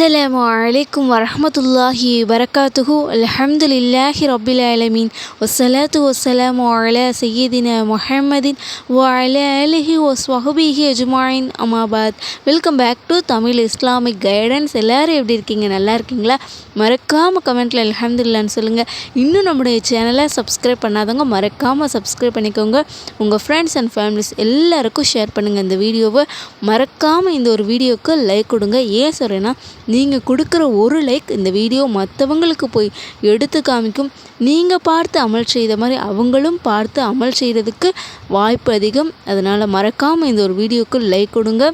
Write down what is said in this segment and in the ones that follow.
அஸ்ஸலாம் அலைக்கும் வரமத்துல்லாஹி வரகாத்துஹு அலஹம்துலில்லாஹி ரபில் அலமீன் ஒசலாத்து ஒசலாம் அல சையீதின முஹம்மதின் வல அலிஹி ஒஸ்வஹபிஹி அஜுமாயின். அமாபாத் welcome back to Tamil Islamic guidance எல்லோரும் எப்படி இருக்கீங்க? நல்லா இருக்கீங்களா? மறக்காமல் கமெண்ட்டில் அலஹம்துல்லான்னு சொல்லுங்கள் இன்னும் நம்முடைய சேனலை சப்ஸ்கிரைப் பண்ணாதவங்க மறக்காமல் சப்ஸ்கிரைப் பண்ணிக்கோங்க. உங்கள் ஃப்ரெண்ட்ஸ் அண்ட் ஃபேமிலிஸ் எல்லாருக்கும் ஷேர் பண்ணுங்கள் இந்த வீடியோவை. மறக்காமல் இந்த ஒரு வீடியோவுக்கு லைக் கொடுங்க. ஏன் சொல்கிறேன்னா நீங்கள் கொடுக்குற ஒரு லைக் இந்த வீடியோ மற்றவங்களுக்கு போய் எடுத்து காமிக்கும். நீங்கள் பார்த்து அமல் செய்த மாதிரி அவங்களும் பார்த்து அமல் செய்கிறதுக்கு வாய்ப்பு அதிகம். அதனால் மறக்காமல் இந்த ஒரு வீடியோவுக்கு லைக் கொடுங்க.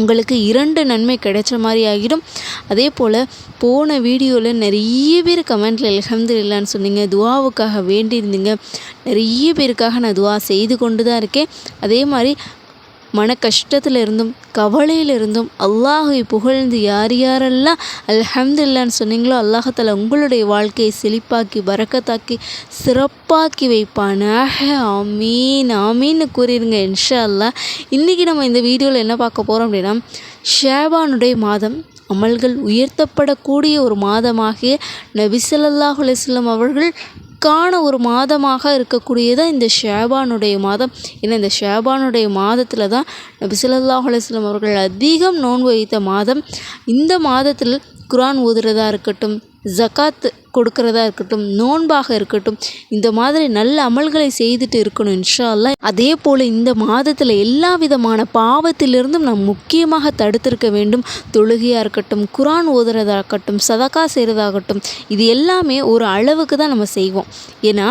உங்களுக்கு இரண்டு நன்மை கிடைச்ச மாதிரி ஆகிடும். அதே போல் போன வீடியோவில் நிறைய பேர் கமெண்ட்டில் இல்லைன்னு சொன்னீங்க. துவாவுக்காக வேண்டியிருந்தீங்க. நிறைய பேருக்காக நான் துவா செய்து கொண்டு தான் இருக்கேன். அதே மாதிரி மன கஷ்டத்தில் இருந்தும் கவலையில் இருந்தும் அல்லாஹை புகழ்ந்து யார் யாரெல்லாம் அல்ஹம்துல்லான்னு சொன்னீங்களோ அல்லாஹத்தால உங்களுடைய வாழ்க்கையை செழிப்பாக்கி வரக்கத்தாக்கி சிறப்பாக்கி வைப்பானாக. ஆமீன் ஆமீன்னு கூறிடுங்க இன்ஷா அல்லாஹ் இன்றைக்கி நம்ம இந்த வீடியோவில் என்ன பார்க்க போகிறோம் அப்படின்னா ஷேபானுடைய மாதம் அமல்கள் உயர்த்தப்படக்கூடிய ஒரு மாதமாகிய நபிசல்லாஹ் அலிஸ்லம் அவர்கள் காண ஒரு மாதமாக இருக்கக்கூடியதான் இந்த ஷேபானுடைய மாதம். ஏன்னா இந்த ஷேபானுடைய மாதத்தில் தான் நபி ஸல்லல்லாஹு அவர்கள் அதிகம் நோன்பு வைத்த மாதம். இந்த மாதத்தில் குரான் ஓதுறதா இருக்கட்டும் ஜக்காத்து கொடுக்கறதா இருக்கட்டும் நோன்பாக இருக்கட்டும் இந்த மாதிரி நல்ல அமல்களை செய்துட்டு இருக்கணும் இன்ஷா அல்லாஹ் அதே போல் இந்த மாதத்தில் எல்லா விதமான பாவத்திலிருந்தும் நாம் முக்கியமாக தடுத்திருக்க வேண்டும். தொழுகையாக இருக்கட்டும் குரான் ஓதுறதாக இருக்கட்டும் சதக்கா செய்கிறதாகட்டும் இது எல்லாமே ஒரு அளவுக்கு தான் நம்ம செய்வோம். ஏன்னா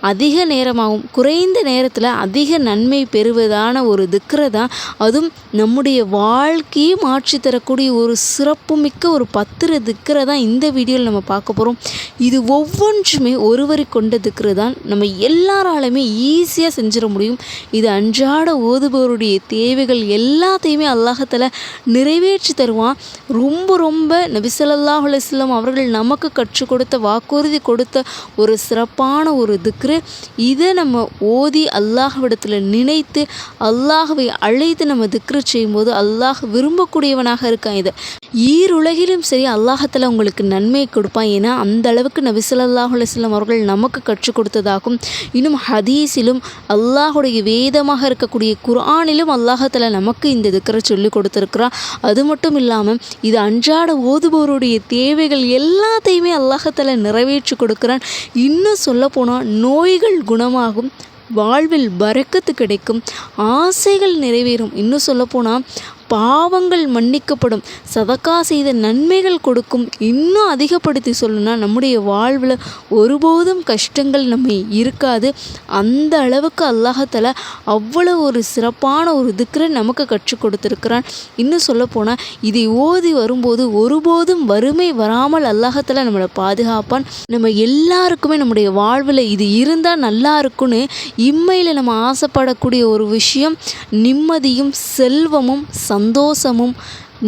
அதிக நேரமாகும் குறைந்த நேரத்தில் அதிக நன்மை பெறுவதான ஒரு திக்ரை தான் அதுவும் நம்முடைய வாழ்க்கையே மாற்றி தரக்கூடிய ஒரு சிறப்புமிக்க ஒரு பத்திர திக்ரை தான் இந்த வீடியோவில் நம்ம பார்க்க போகிறோம் இது ஒவ்வொன்றுமே ஒருவரை கொண்ட திக்ரு தான். நம்ம எல்லாராலுமே ஈஸியாக செஞ்சிட முடியும். இது அன்றாட ஓதுபவருடைய தேவைகள் எல்லாத்தையுமே அல்லாஹத்தில் நிறைவேற்றி தருவான். ரொம்ப ரொம்ப நபிசல்லாஹ் அலுவலம் அவர்கள் நமக்கு கற்றுக் கொடுத்த வாக்குறுதி கொடுத்த ஒரு சிறப்பான ஒரு திக்ரு இதை நம்ம ஓதி அல்லாஹ்விடத்தில் நினைத்து அல்லாஹுவை அழைத்து நம்ம திக்ரு செய்யும்போது அல்லாஹ் விரும்பக்கூடியவனாக இருக்கான் இதை. ஈருலகிலும் சரி அல்லாஹத்தில் உங்களுக்கு நன்மை கொடுப்பான். ஏன்னா அந்த அளவுக்கு நபி ஸல்லல்லாஹு அவர்கள் நமக்கு கற்றுக் கொடுத்ததாகும். இன்னும் ஹதீஸிலும் அல்லாஹுடைய வேதமாக இருக்கக்கூடிய குர்ஆனிலும் அல்லாஹத்தில் நமக்கு இந்த திக்கரை சொல்லி கொடுத்துருக்குறான். அது மட்டும் இல்லாமல் இது அன்றாட ஓதுபவருடைய தேவைகள் எல்லாத்தையுமே அல்லாஹத்தில் நிறைவேற்றி கொடுக்குறான். இன்னும் சொல்லப்போனால் நோய்கள் குணமாகும் வாழ்வில் பறக்கத்து கிடைக்கும் ஆசைகள் நிறைவேறும். இன்னும் சொல்லப்போனால் பாவங்கள் மன்னிக்கப்படும். சதக்கா செய்த நன்மைகள் கொடுக்கும். இன்னும் அதிகப்படுத்தி சொல்லணும்னா நம்முடைய வாழ்வில் ஒருபோதும் கஷ்டங்கள் நம்ம இருக்காது. அந்த அளவுக்கு அல்லாஹத்தில் அவ்வளோ ஒரு சிறப்பான ஒரு திக்ரை நமக்கு கற்றுக் கொடுத்துருக்கிறான். இன்னும் சொல்லப்போனால் இதை ஓதி வரும்போது ஒருபோதும் வறுமை வராமல் அல்லாஹத்தில் நம்மளை பாதுகாப்பான். நம்ம எல்லாருக்குமே நம்முடைய வாழ்வில் இது இருந்தால் நல்லா இருக்குன்னு இம்மையில் நம்ம ஆசைப்படக்கூடிய ஒரு விஷயம் நிம்மதியும் செல்வமும் சந்தோஷமும்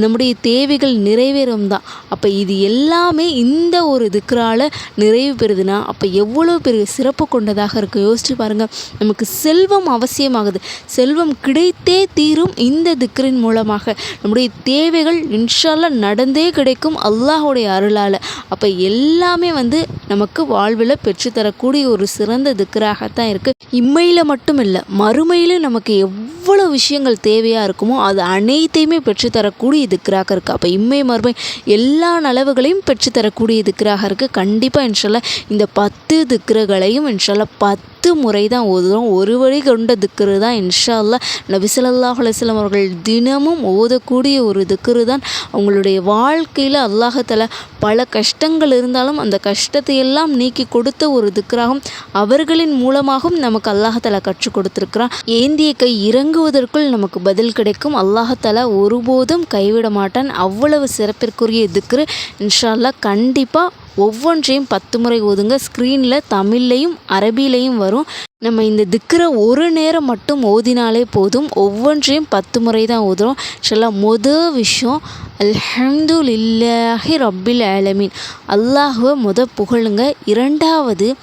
நம்முடைய தேவைகள் நிறைவேறும் தான். அப்போ இது எல்லாமே இந்த ஒரு திக்ரால நிறைவு பெறுதுன்னா அப்போ எவ்வளோ பெரிய சிறப்பு கொண்டதாக இருக்குது யோசிச்சு பாருங்கள் நமக்கு செல்வம் அவசியமாகுது. செல்வம் கிடைத்தே தீரும் இந்த திக்ரின் மூலமாக. நம்முடைய தேவைகள் இன்ஷால்லா நடந்தே கிடைக்கும் அல்லாஹுடைய அருளால். அப்போ எல்லாமே வந்து நமக்கு வாழ்வில் பெற்றுத்தரக்கூடிய ஒரு சிறந்த திக்கராகத்தான் இருக்குது இம்மையில் மட்டும் இல்லை மறுமையிலும் நமக்கு எவ்வளோ விஷயங்கள் தேவையாக இருக்குமோ அது அனைத்தையுமே பெற்றுத்தரக்கூடிய திக்ராக இருக்குது அப்போ இம்மை மறுமை எல்லா நலவுகளையும் பெற்றுத்தரக்கூடிய திக்ராக இருக்குது கண்டிப்பாக இன்ஷால்லா இந்த பத்து திக்ரகளையும் இன்ஷால்லா பத்து முறை தான் ஓதுகிறோம் ஒரு வழி கொண்ட திக்ரு தான் இன்ஷா அல்லா நபி ஸல்லல்லாஹு அவர்கள் தினமும் ஓதக்கூடிய ஒரு திக்ரு தான். அவங்களுடைய வாழ்க்கையில் அல்லாஹத்தில் பல கஷ்டங்கள் இருந்தாலும் அந்த கஷ்டத்தை எல்லாம் நீக்கி கொடுத்த ஒரு திக்ராகும். அவர்களின் மூலமாகவும் நமக்கு அல்லாஹத்தால கற்றுக் கொடுத்துருக்கிறான். ஏந்திய கை இறங்குவதற்குள் நமக்கு பதில் கிடைக்கும். அல்லாஹத்தால ஒருபோதும் கைவிட மாட்டான். அவ்வளவு சிறப்பிற்குரிய திக்ரு. இன்ஷால்லா கண்டிப்பாக ஒவ்வொன்றையும் பத்து முறை ஓதுங்க ஸ்க்ரீனில் தமிழ்லையும் அரபிலையும் வரும். நம்ம இந்த திக்கிற ஒரு நேரம் மட்டும் ஓதினாலே போதும். ஒவ்வொன்றையும் பத்து முறை தான் ஓதுறோம். சொல்ல மொதல் விஷயம் அல்ஹம்து லில்லாஹி ரப்பில் ஆலமீன். அல்லாஹுவை முத புகழுங்க. இரண்டாவது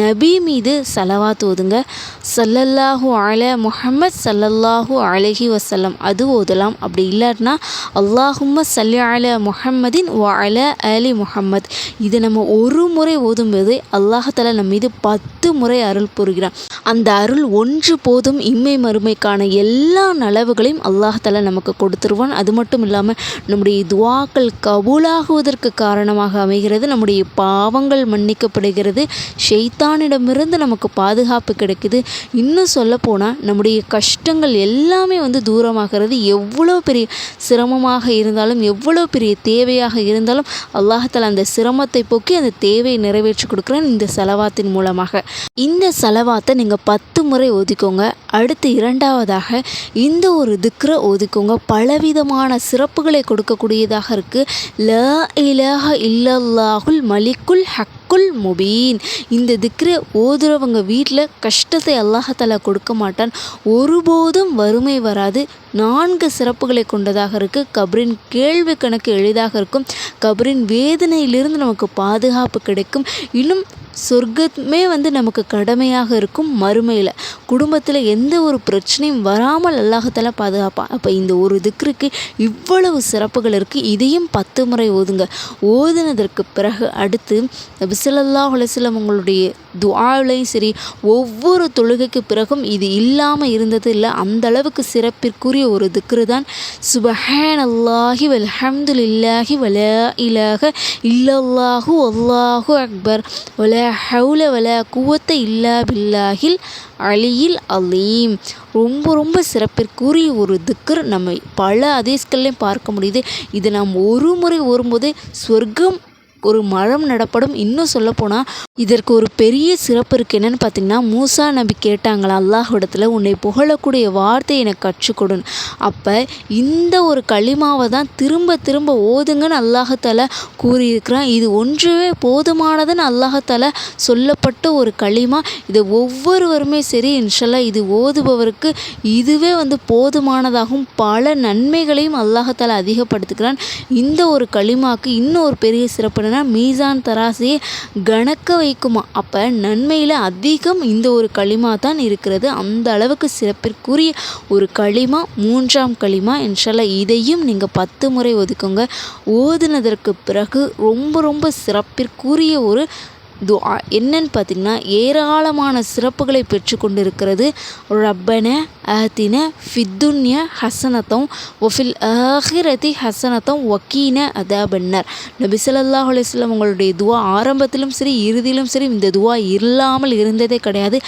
நபி மீது சலவாத் ஓதுங்க சல்லல்லாஹு அல முஹம்மத் சல்லல்லாஹு அலஹி வசல்லம் அது ஓதலாம். அப்படி இல்லைன்னா அல்லாஹும்ம சல்லி அல முஹம்மதின் வ அல அலி முஹம்மத். இது நம்ம ஒரு முறை ஓதும்போது அல்லாஹால நம்ம மீது பத்து முறை அருள் புரிகிறான். அந்த அருள் ஒன்று போதும் இம்மை மறுமைக்கான எல்லா நலவுகளையும் அல்லாஹால நமக்கு கொடுத்துருவான். அது மட்டும் இல்லாமல் நம்முடைய துவாக்கள் கபூலாகுவதற்கு காரணமாக அமைகிறது. நம்முடைய பாவங்கள் மன்னிக்கப்படுகிறது. ஷெய்த் ஷெய்தானிடமிருந்து நமக்கு பாதுகாப்பு கிடைக்குது. இன்னும் சொல்லப்போனால் நம்முடைய கஷ்டங்கள் எல்லாமே வந்து தூரமாகிறது. எவ்வளோ பெரிய சிரமமாக இருந்தாலும் எவ்வளோ பெரிய தேவையாக இருந்தாலும் அல்லாஹத்தால் அந்த சிரமத்தை போக்கி அந்த தேவையை நிறைவேற்றி கொடுக்குறேன் இந்த செலவாத்தின் மூலமாக. இந்த செலவாத்தை நீங்கள் பத்து முறை ஒதுக்கோங்க. அடுத்து இரண்டாவதாக இந்த ஒரு திக்ரை ஒதுக்கோங்க. பலவிதமான சிறப்புகளை கொடுக்கக்கூடியதாக இருக்குது ல இலஹ இல்லல்லாஹுல் மலிக்குல் ஹக்குல் முபீன். இந்த திக்ரு ஓதுறவங்க வீட்டில் கஷ்டத்தை அல்லாஹால கொடுக்க மாட்டான். ஒருபோதும் வறுமை வராது. நான்கு சிறப்புகளை கொண்டதாக இருக்குது கபரின் கேள்வி கணக்கு எளிதாக இருக்கும். கபரின் வேதனையிலிருந்து நமக்கு பாதுகாப்பு கிடைக்கும். இன்னும் சொர்க்கமே வந்து நமக்கு கடமையாக இருக்கும் மறுமையில். குடும்பத்தில் எந்த ஒரு பிரச்சனையும் வராமல் அல்லாஹத்தால் பாதுகாப்பான். அப்போ இந்த ஒரு திக்ருக்கு இவ்வளவு சிறப்புகள் இருக்குது இதையும் பத்து முறை ஓதுங்க. ஓதுனதற்கு பிறகு அடுத்து நபிசல்லா அலுவலம் உங்களுடைய துவாவிலையும் சரி ஒவ்வொரு தொழுகைக்கு பிறகும் இது இல்லாமல் இருந்தது இல்லை அந்த அளவுக்கு சிறப்பிற்குரிய ஒரு திக்ரு தான். சுபஹேன் அல்லாஹி வல்ஹம்துலில்லாஹி வலா இலாக இல்லல்லாஹு அல்லாஹு அக்பர். வல ஹவுல வல குவத்த இல்லா பில்லாஹில் அலியில் அலீம். ரொம்ப ரொம்ப சிறப்பிற்குரிய ஒரு திக்கர் நம்ம பல அதீஸ்கள்லையும் பார்க்க முடியுது. இது நாம் ஒரு முறை வரும்போது சொர்க்கம் ஒரு மரம் நடப்படும். இன்னும் சொல்லப்போனால் இதற்கு ஒரு பெரிய சிறப்பு இருக்குது என்னென்னு பார்த்தீங்கன்னா மூசா நபி கேட்டாங்களா அல்லாஹிடத்தில் உன்னை புகழக்கூடிய வார்த்தை எனக்கு கற்றுக்கொடுன்னு அப்போ இந்த ஒரு களிமாவை தான் திரும்ப திரும்ப ஓதுங்கன்னு அல்லாஹத்தால கூறியிருக்கிறான். இது ஒன்றுவே போதுமானதுன்னு அல்லாஹத்தால சொல்லப்பட்ட ஒரு களிமா. இதை ஒவ்வொருவருமே சரி இன்ஷல்லா இது ஓதுபவருக்கு இதுவே வந்து போதுமானதாகவும் பல நன்மைகளையும் அல்லாஹத்தால அதிகப்படுத்துகிறான். இந்த ஒரு களிமாவுக்கு இன்னும் ஒரு பெரிய சிறப்பு என்னன்னா மீசான் தராசையை கணக்க வைக்குமா. அப்போ நன்மையில் அதிகம் இந்த ஒரு களிமா தான் இருக்கிறது. அந்த அளவுக்கு சிறப்பிற்குரிய ஒரு களிமா மூன்றாம் களிமா. இன்ஷால்லா இதையும் நீங்கள் பத்து முறை ஒதுக்குங்க. ஓதுனதற்கு பிறகு ரொம்ப ரொம்ப சிறப்பிற்குரிய ஒரு துஆ. என்னன்னு பார்த்தீங்கன்னா ஏராளமான சிறப்புகளை பெற்று கொண்டிருக்கிறது. ரப்பன ஆத்தின ஃபித்துன்ய ஹசனத்தம் ஒஃபில் ஆஹிரதி ஹசனத்தம் ஒக்கீன அதாபன்னர் நபி ஸல்லல்லாஹு அலைஹி உங்களுடைய துவா ஆரம்பத்திலும் சரி இறுதியிலும் சரி இந்த துவா இல்லாமல் இருந்ததே கிடையாது.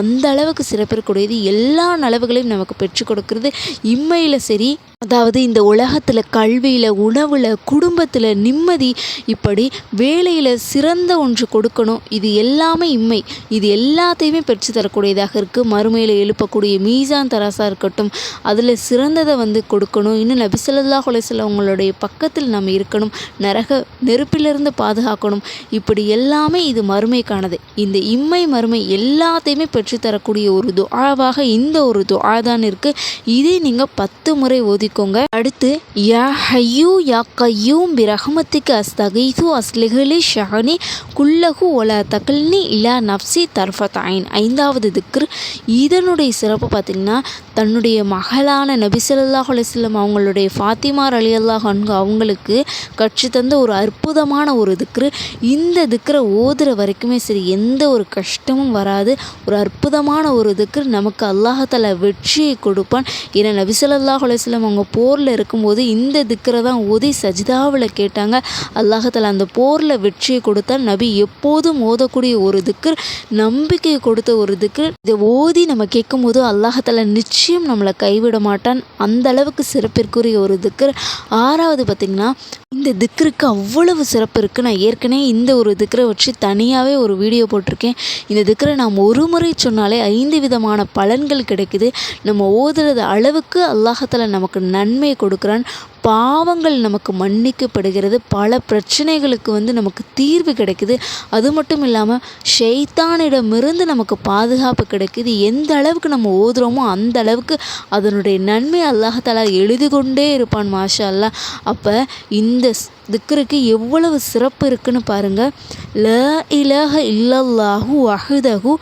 அந்த அளவுக்கு சிறப்பிற்குடையது எல்லா நலவுகளையும் நமக்கு பெற்றுக் கொடுக்கிறது. இம்மையில் சரி அதாவது இந்த உலகத்தில் கல்வியில் உணவில் குடும்பத்தில் நிம்மதி இப்படி வேலையில் சிறந்த ஒன்று கொடுக்கணும். இது எல்லாமே இம்மை. இது எல்லாத்தையுமே பெற்று தரக்கூடியதாக இருக்குது மறுமையில் எழுப்பக்கூடிய மீசான் தராசாக இருக்கட்டும் அதில் சிறந்ததை வந்து கொடுக்கணும். இன்னும் நபிசல்லா அலையம் பக்கத்தில் நம்ம இருக்கணும். நரக நெருப்பிலிருந்து பாதுகாக்கணும். இப்படி எல்லாமே இது மறுமைக்கானது. இந்த இம்மை மறுமை எல்லாத்தையுமே பெற்று தரக்கூடிய ஒரு துஆவாக இந்த ஒரு துஆ தான் இருக்குது இதை நீங்கள் பத்து முறை ஓதிக்கோங்க. அடுத்து யா ஹையூ யா கையூம் பி ரஹமத்திக்கு அஸ்தகைது அஸ்லிஹலி ஷஹனி குல்லஹு ஒல தகல்னி இலா நப்சி தர்ஃபத் ஐன் ஐந்தாவது திக்ரு. இதனுடைய சிறப்பு பார்த்திங்கன்னா தன்னுடைய மகளான நபிசல்லாஹ் அலிஸ்லம் அவங்களுடைய ஃபாத்திமார் அலி அல்லாஹ் அவங்களுக்கு கட்சி தந்த ஒரு அற்புதமான ஒரு திக்ரு. இந்த திக்ரை ஓதுற வரைக்குமே சரி எந்த ஒரு கஷ்டமும் வராது. ஒரு அற்புதமான ஒரு திக்ரு. நமக்கு அல்லாஹால வெற்றியை கொடுப்பான். ஏன்னா நபிசல்லாஹ் அலிஸ்லம் அவங்க போரில் இருக்கும்போது இந்த திக்கரை தான் ஓதி சஜிதாவில் கேட்டாங்க. அல்லாஹால அந்த போரில் வெற்றியை கொடுத்தால் நபி எப்போதும் ஓதக்கூடிய ஒரு திக்கர் நம்பிக்கை கொடுத்த ஒரு திக்கர் இதை ஓதி நம்ம கேட்கும்போது அல்லாஹால நிச்சயம் நம்மளை கைவிட மாட்டான். அந்த அளவுக்கு சிறப்பிற்குரிய ஒரு திக்கர். ஆறாவது பார்த்திங்கன்னா இந்த திக்கருக்கு அவ்வளவு சிறப்பு இருக்குது நான் ஏற்கனவே இந்த ஒரு திக்கரை வச்சு தனியாகவே ஒரு வீடியோ போட்டிருக்கேன். இந்த திக்கரை நாம் ஒரு முறை சொன்னாலே ஐந்து விதமான பலன்கள் கிடைக்குது. நம்ம ஓதுறது அளவுக்கு அல்லாஹத்தில் நமக்கு நன்மை கொடுக்குறான். பாவங்கள் நமக்கு மன்னிக்கப்படுகிறது. பல பிரச்சனைகளுக்கு வந்து நமக்கு தீர்வு கிடைக்குது. அது மட்டும் இல்லாமல் ஷெய்தானிடமிருந்து நமக்கு பாதுகாப்பு கிடைக்குது. எந்த அளவுக்கு நம்ம ஓதுறோமோ அந்த அளவுக்கு அதனுடைய நன்மை அல்லாஹாலா எழுதி கொண்டே இருப்பான் மாஷா அல்லா அப்போ இந்த திக்கருக்கு எவ்வளவு சிறப்பு இருக்குன்னு பாருங்கள் ல இலஹ இல்லல்லாஹு அஹுதகு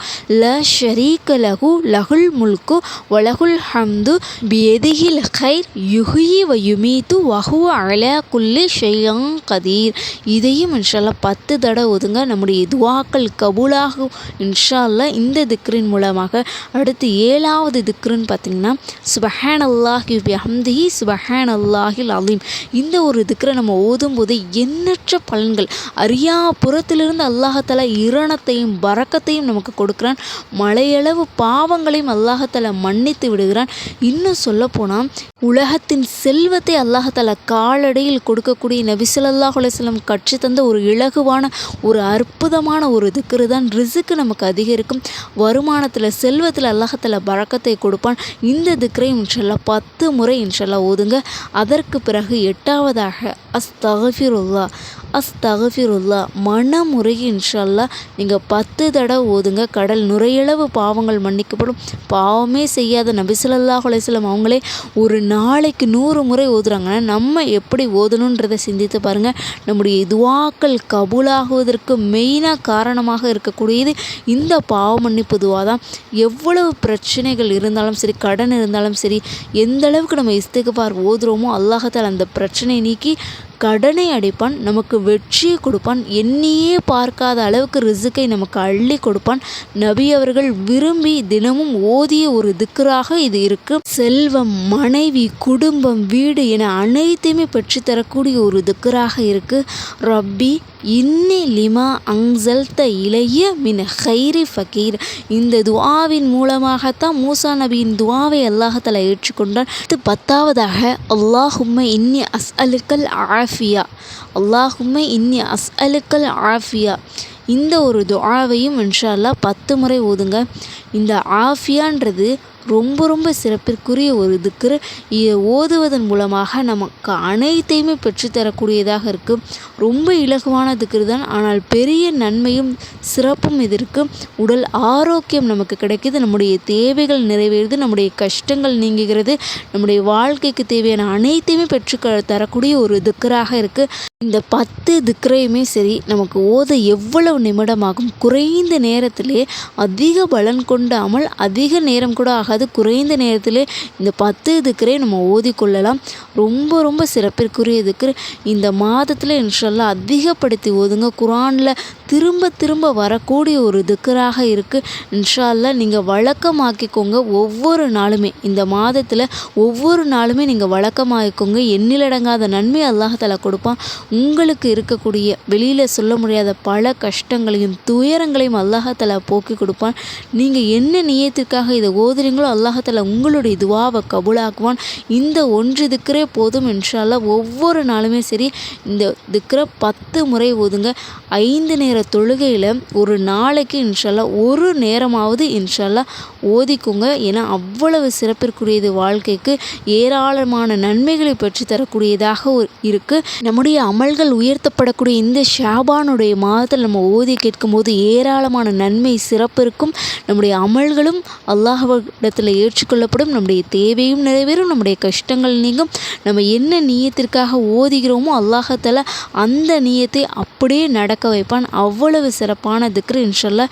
ல ஷரீக லகு லகுல் முல்கு வலகுல் ஹம்து பியதிகில் ஹைர் யுஹி வ யுமீத்து வஹுவ அலா குல்லி கதீர். இதையும் இன்ஷால்லா பத்து தடவை ஒதுங்க நம்முடைய துவாக்கள் கபூலாகும். இன்ஷால்லா இந்த திக்ரின் மூலமாக அடுத்து ஏழாவது திக்ருன்னு பார்த்தீங்கன்னா சுபஹான் அல்லாஹி பிஹம்திஹி சுபஹான் அல்லாஹில் அலீம். இந்த ஒரு திக்ரை நம்ம ஓதும் போது எண்ணற்ற பலன்கள் அறியா புறத்திலிருந்து அல்லாஹத்தால இரணத்தையும் பறக்கத்தையும் நமக்கு கொடுக்குறான். மலையளவு பாவங்களையும் அல்லாஹால மன்னித்து விடுகிறான். இன்னும் சொல்லப்போனால் உலகத்தின் செல்வத்தை அல்லாஹ் அல்லாஹால காலடியில் கொடுக்கக்கூடிய நபிசல்லாஹ் அலுவலம் கட்சி தந்த ஒரு இலகுவான ஒரு அற்புதமான ஒரு திக்ரு தான் ரிசுக்கு நமக்கு அதிகரிக்கும். வருமானத்தில் செல்வத்தில் அல்லாஹத்தில் பழக்கத்தை கொடுப்பான். இந்த திக்கரை இன்ஷல்லா பத்து முறை இன்ஷல்லா ஓதுங்க. அதற்கு பிறகு எட்டாவதாக அஸ்தகஃபிருல்லா அஸ்தகஃபிருல்லா மனமுறையை இன்ஷல்லா நீங்கள் பத்து தடவை ஓதுங்க. கடல் நுரையளவு பாவங்கள் மன்னிக்கப்படும். பாவமே செய்யாத நபிசல்லாஹ் அலையம் அவங்களே ஒரு நாளைக்கு நூறு முறை ஓதுறாங்க. சொல்கிறாங்கன்னா நம்ம எப்படி ஓதணுன்றதை சிந்தித்து பாருங்கள் நம்முடைய துவாக்கள் கபூலாகுவதற்கு மெயினாக காரணமாக இருக்கக்கூடியது இந்த பாவ மன்னிப்பு துவா தான். எவ்வளவு பிரச்சனைகள் இருந்தாலும் சரி கடன் இருந்தாலும் சரி எந்த அளவுக்கு நம்ம இஸ்திகுபார் ஓதுறோமோ அல்லாஹத்தால் அந்த பிரச்சனையை நீக்கி கடனை அடைப்பான் நமக்கு வெற்றியை கொடுப்பான் எண்ணியே பார்க்காத அளவுக்கு ரிசுக்கை நமக்கு அள்ளி கொடுப்பான். நபி அவர்கள் விரும்பி தினமும் ஓதிய ஒரு திக்கராக இது இருக்கு. செல்வம் மனைவி குடும்பம் வீடு என அனைத்தையுமே பெற்றுத்தரக்கூடிய ஒரு திக்கராக இருக்குது ரப்பி இன்னி லிமா அங்சல்த இளைய மின் ஹைரி ஃபக்கீர் இந்த துவாவின் மூலமாகத்தான் மூசா நபியின் துவாவை அல்லாஹத்தில் ஏற்றுக்கொண்டான் இது பத்தாவதாக அல்லாஹும்மை இன்னி அஸ் அலுக்கல் ஆஃபியா. அல்லாஹும்மை இன்னி அஸ் அலுக்கல் ஆஃபியா. இந்த ஒரு துவாவையும் இன்ஷா அல்லா பத்து முறை ஓதுங்க. இந்த ஆஃபியான்றது ரொம்ப ரொம்ப சிறப்பிற்குரிய ஒரு திக்ரு இதை ஓதுவதன் மூலமாக நமக்கு அனைத்தையுமே பெற்றுத்தரக்கூடியதாக இருக்குது ரொம்ப இலகுவான திக்ரு தான் ஆனால் பெரிய நன்மையும் சிறப்பும் இது இருக்குது உடல் ஆரோக்கியம் நமக்கு கிடைக்கிது. நம்முடைய தேவைகள் நிறைவேறுது. நம்முடைய கஷ்டங்கள் நீங்குகிறது. நம்முடைய வாழ்க்கைக்கு தேவையான அனைத்தையுமே பெற்று தரக்கூடிய ஒரு திக்கராக இருக்குது இந்த பத்து திக்கரையுமே சரி நமக்கு ஓத எவ்வளவு நிமிடமாகும். குறைந்த நேரத்திலே அதிக பலன் கொண்ட அமல் அதிக நேரம் கூட ஆகாது குறைந்த நேரத்திலே இந்த பத்து திக்ரை நம்ம ஓதிக்கொள்ளலாம். ரொம்ப ரொம்ப சிறப்பிற்குரிய திக்ரு இந்த மாதத்தில் இன்ஷல்லா அதிகப்படுத்தி ஓதுங்க குரானில் திரும்ப திரும்ப வரக்கூடிய ஒரு திக்கராக இருக்குது இன்ஷால்லா நீங்கள் வழக்கமாக்கிக்கோங்க ஒவ்வொரு நாளுமே. இந்த மாதத்தில் ஒவ்வொரு நாளுமே நீங்கள் வழக்கமாக்கிக்கோங்க. எண்ணிலடங்காத நன்மை அல்லாஹால கொடுப்பான். உங்களுக்கு இருக்கக்கூடிய வெளியில் சொல்ல முடியாத பல கஷ்டங்களையும் துயரங்களையும் அல்லாஹால போக்கி கொடுப்பான். நீங்கள் என்ன நியத்திற்காக இதை ஓதுறீங்களோ அல்லாஹால உங்களுடைய துவாவை கபுலாக்குவான். இந்த ஒன்று திக்கரே போதும். இன்ஷால்லா ஒவ்வொரு நாளுமே சரி இந்த திக்கரை பத்து முறை ஓதுங்க. ஐந்து நேர தொழுகையில் ஒரு நாளைக்கு இன்ஷால்லா ஒரு நேரமாவது இன்ஷால்லா ஓதிக்குங்க. ஏன்னா அவ்வளவு சிறப்பிற்குரியது வாழ்க்கைக்கு. ஏராளமான நன்மைகளை பெற்று தரக்கூடியதாக இருக்குது நம்முடைய அமல்கள் உயர்த்தப்படக்கூடிய இந்த ஷாபானுடைய மாதத்தில் நம்ம ஓதி கேட்கும்போது ஏராளமான நன்மை சிறப்பு இருக்கும். நம்முடைய அமல்களும் அல்லாஹ்விடத்தில் ஏற்றுக்கொள்ளப்படும். நம்முடைய தேவையும் நிறைவேறும். நம்முடைய கஷ்டங்கள் நீங்கும். நம்ம என்ன நீயத்திற்காக ஓதுகிறோமோ அல்லாஹத்தில் அந்த நீயத்தை அப்படியே நடக்க வைப்பான். அவ்வளவு சிறப்பான திக்ரு இன்ஷல்லா.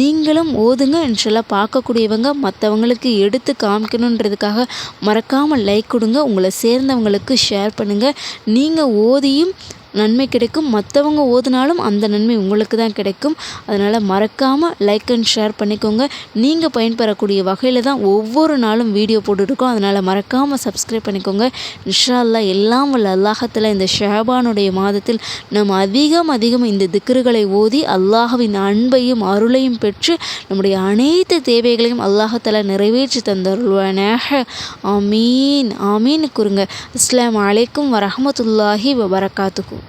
நீங்களும் ஓதுங்க. இன்ஷல்லா பார்க்கக்கூடியவங்க மற்றவங்களுக்கு எடுத்து காமிக்கணுன்றதுக்காக மறக்காமல் லைக் கொடுங்க. உங்களை சேர்ந்தவங்களுக்கு ஷேர் பண்ணுங்கள் நீங்கள் ஓதியும் நன்மை கிடைக்கும். மற்றவங்க ஓதுனாலும் அந்த நன்மை உங்களுக்கு தான் கிடைக்கும். அதனால் மறக்காமல் லைக் அண்ட் ஷேர் பண்ணிக்கோங்க. நீங்கள் பயன்பெறக்கூடிய வகையில் தான் ஒவ்வொரு நாளும் வீடியோ போட்டுருக்கோம் அதனால் மறக்காமல் சப்ஸ்கிரைப் பண்ணிக்கோங்க. இன்ஷா அல்லாஹ் எல்லாம் வல்ல அல்லாஹத்தில் இந்த ஷேபானுடைய மாதத்தில் நம்ம அதிகம் அதிகம் இந்த திக்ருகளை ஓதி அல்லாஹவின் அன்பையும் அருளையும் பெற்று நம்முடைய அனைத்து தேவைகளையும் அல்லாஹத்தில் நிறைவேற்றி தந்தருள்வானாக. ஆமீன். ஆமீன். கூறுங்க. அஸ்லாம் அலைக்கும் வரமத்துல்லாஹி வபரகாத்துக்கு